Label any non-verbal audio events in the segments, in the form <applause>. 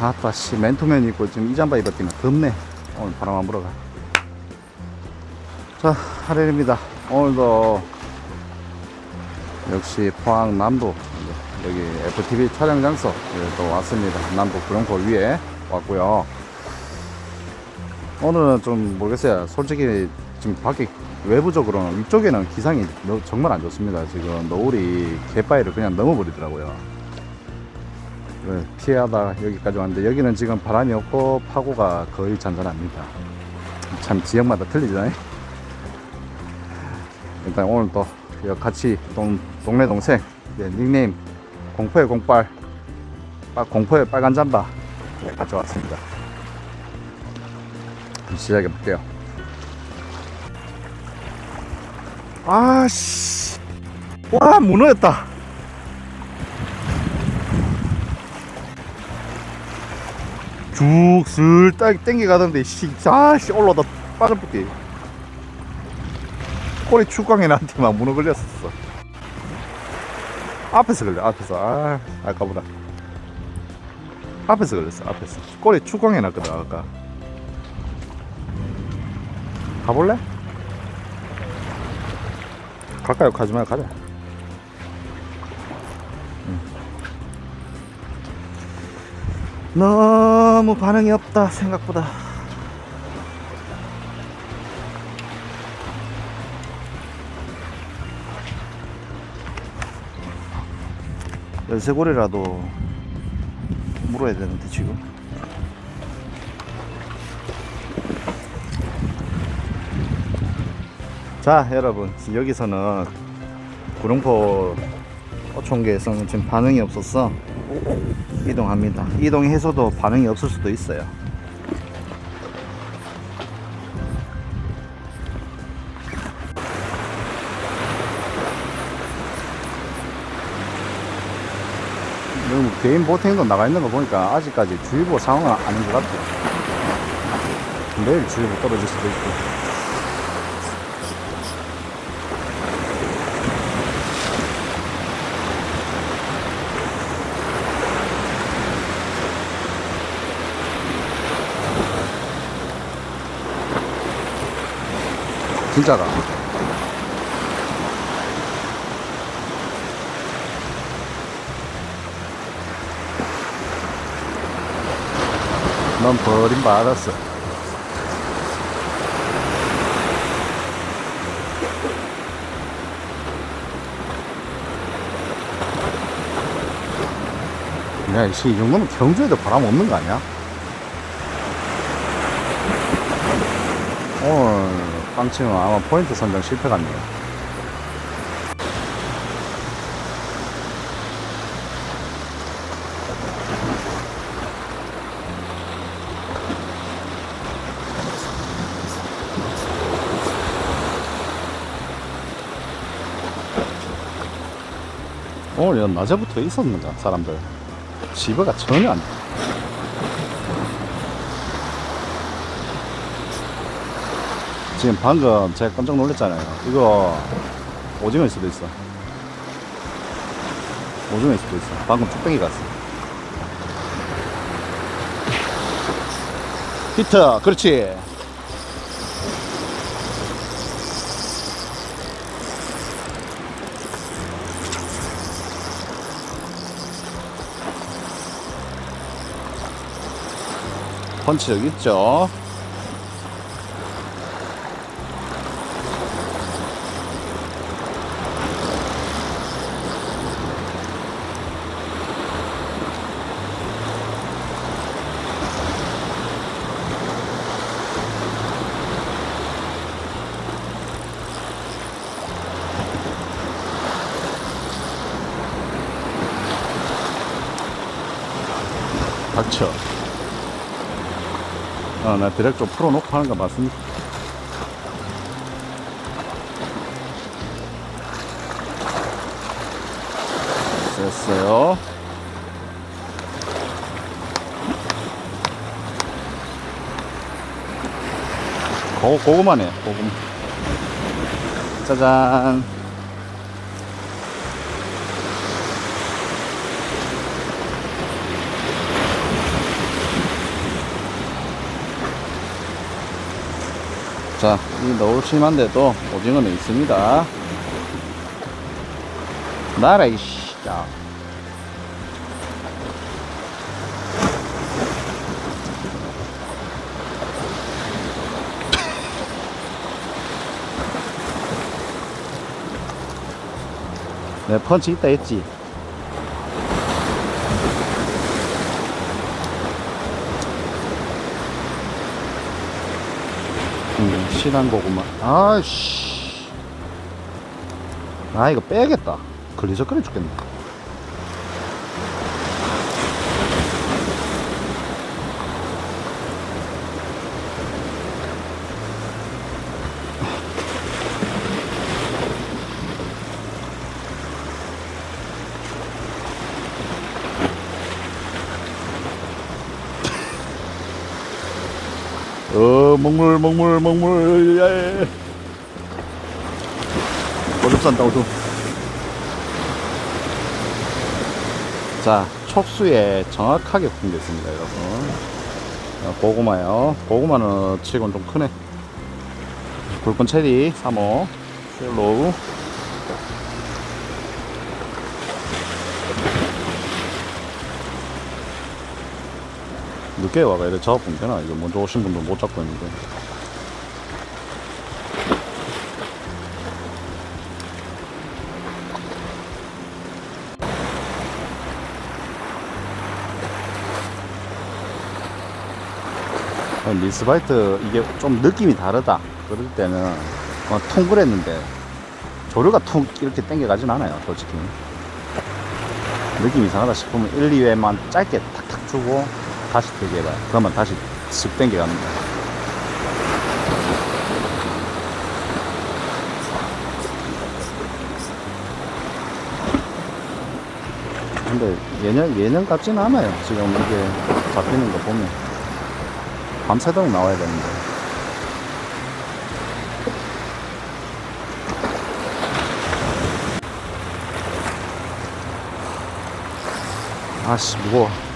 아따 씨 맨투맨 입고 지금 이잠바 입었더니 덥네. 오늘 바람 안 불어가. 자 하늘입니다. 오늘도 역시 포항 이제 여기 FTV 촬영 장소 또 왔습니다. 남도 구룡포 위에 왔고요. 오늘은 좀 모르겠어요. 솔직히 지금 밖에 외부적으로는 위쪽에는 기상이 너- 정말 안 좋습니다. 지금 노을이 갯바위를 그냥 넘어버리더라고요 네, 피하다 여기까지 왔는데 여기는 지금 바람이 없고 파고가 거의 잔잔합니다. 참 지역마다 틀리잖아요. <laughs> 일단 오늘 또 같이 동, 동네 동생 네, 닉네임 공포의 공빨 빠- 공포의 빨간 잠바 네, 가져왔습니다. 그럼 시작해 볼게요. 아씨 와 문어였다. 쭉슬 땡겨 가던데 씨, 아씨 올라다 빠져붙기 꼬리 축광에 나한테 막 문어 걸렸었어. 앞에서 걸려 앞에서. 아 아까보다. 앞에서 걸렸어 앞에서. 꼬리 축광에 났거든 아까. 가볼래? 가까이 가지 말고 가자 너무 반응이 없다 생각보다. 열쇠고리라도 물어야 되는데 지금? 자 여러분 여기서는 구룡포 어촌계에서는 지금 반응이 없었어 이동합니다. 이동해서도 반응이 없을 수도 있어요. 여기 뭐 개인 보팅도 나가 있는 거 보니까 아직까지 주의보 상황은 아닌 것 같아요. 내일 주의보 떨어질 수도 있고. 진짜가. 넌 버림받았어. 야, 이 씨, 이 정도면 경주에도 바람 없는 거 아니야? 빵치는 아마 포인트 선정 실패 같네요. 오늘 연 낮에부터 있었는가 사람들 집어가 전혀 안 지금 방금 제가 깜짝 놀랐잖아요. 이거 오징어일 수도 있어. 오징어일 수도 있어. 방금 뚝배기 갔어. 히트, 그렇지. 펀치 여기 있죠. 닥쳐. 어, 나 드랙 좀 풀어놓고 하는 거 맞습니까? 됐어요. 고, 고구마네, 고구마. 짜잔. 자, 이 너울 심한데도 오징어는 있습니다. 나라, 이씨. 자. 내 펀치 있다 했지. 음, 시간 고구마. 아씨. 아, 이거 빼야겠다. 걸리적거려 죽겠네. 어, 먹물, 먹물, 먹물, 예. 오줌 싼다, 오줌. 자, 촉수에 정확하게 품겠습니다, 여러분. 자, 고구마요. 고구마는 치곤 좀 크네. 붉은 체리, 3호, 셀로우. 늦게 와가 이래 잡으면 되나? 이거 먼저 오신 분들 못 잡고 있는데. 어, 미스바이트 이게 좀 느낌이 다르다. 그럴 때는 어, 퉁그랬는데 조류가 퉁 이렇게 당겨가진 않아요, 솔직히. 느낌 이상하다 싶으면 1, 2회만 짧게 탁탁 주고 다시 되게 해봐요. 그러면 다시 슥 당겨갑니다. 근데 예년, 예년 같지는 않아요. 지금 이게 잡히는 거 보면. 밤새도록 나와야 되는데. 아씨, 무거워.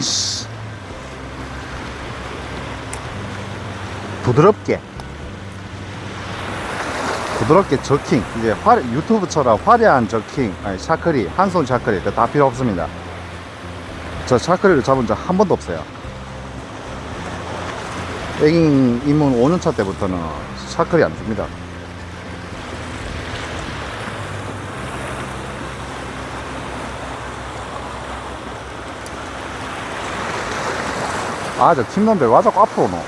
씨. 부드럽게. 부드럽게 저킹. 이제 화, 유튜브처럼 화려한 저킹, 아니, 샤크리, 한 손 샤크리, 다 필요 없습니다. 저 샤크리를 잡은 적 한 번도 없어요. 백잉 입문 5년차 때부터는 샤크리 안 줍니다. 아, 저 팀놈들 와 자꾸 앞으로 놓.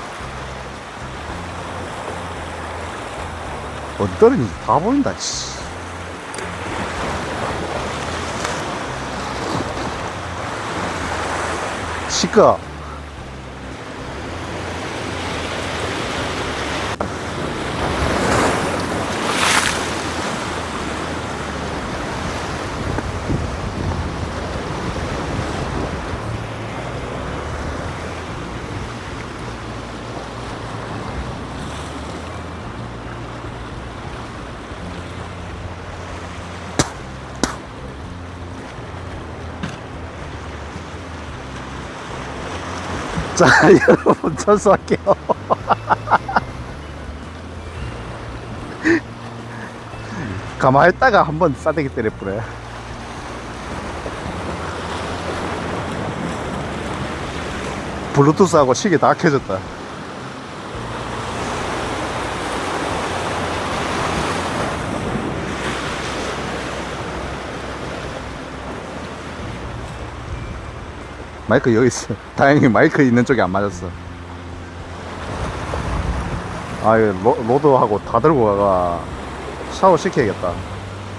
어디 떨어진지 다 보인다, 씨. 시끄 자, <laughs> 여러분, 철수할게요. <laughs> 가만히 있다가 한번 싸대기 때려 뿌려. 블루투스하고 시계 다 켜졌다. 마이크 여기 있어. <laughs> 다행히 마이크 있는 쪽이 안 맞았어. 아, 이거 로, 로드하고 다 들고 가가 샤워 시켜야겠다.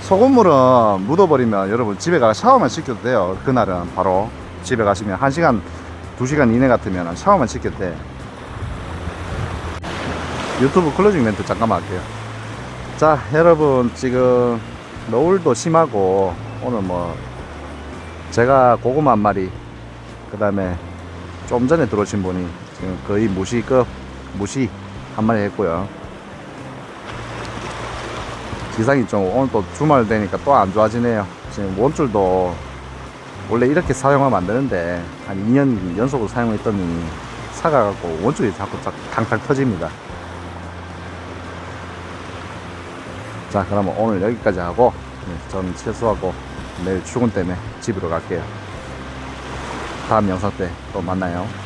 소금물은 묻어버리면 여러분 집에 가서 샤워만 시켜도 돼요. 그날은 바로 집에 가시면 1시간, 2시간 이내 같으면 샤워만 시켜도 돼. 유튜브 클로징 멘트 잠깐만 할게요. 자, 여러분 지금 노을도 심하고 오늘 뭐 제가 고구마 한 마리 그 다음에 좀 전에 들어오신 분이 지금 거의 무시급 무시 한 마리 했고요. 기상이 좀 오늘 또 주말 되니까 또 안 좋아지네요. 지금 원줄도 원래 이렇게 사용하면 안 되는데 한 2년 연속으로 사용했더니 차가갖고 원쪽이 자꾸 쫙 탕탕 터집니다. 자, 그러면 오늘 여기까지 하고 네, 저는 취소하고 내일 출근 때문에 집으로 갈게요. 다음 영상 때 또 만나요.